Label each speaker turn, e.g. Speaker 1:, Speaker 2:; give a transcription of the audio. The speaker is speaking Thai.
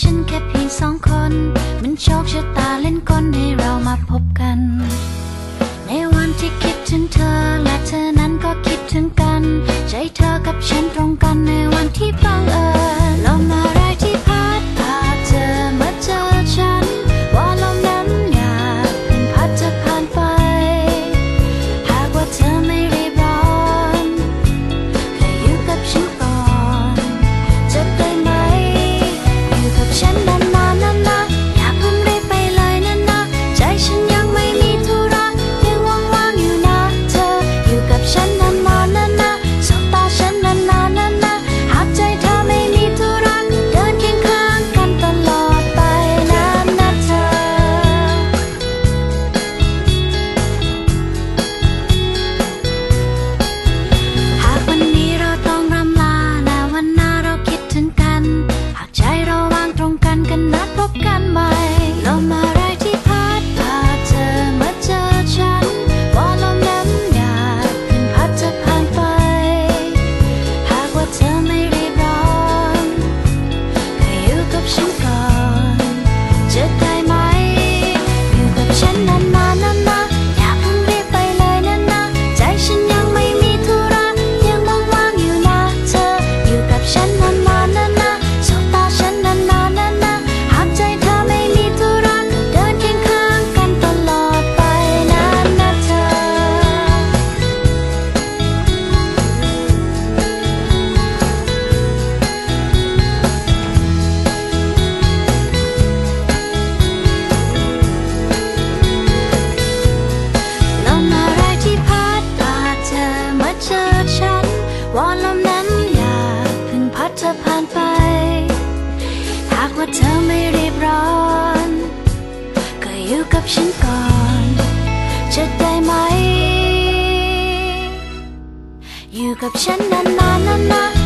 Speaker 1: ฉันแค่เพียงสองคน มันโชคชะตาเล่นกลให้เรามาพบกัน ในวันที่คิดถึงเธอและเธอนั้นก็คิดถึงกัน ใจเธอกับฉันตรงกันในวัน อยู่กับฉันก่อน จะได้ไหม อยู่กับฉันนานๆนานๆ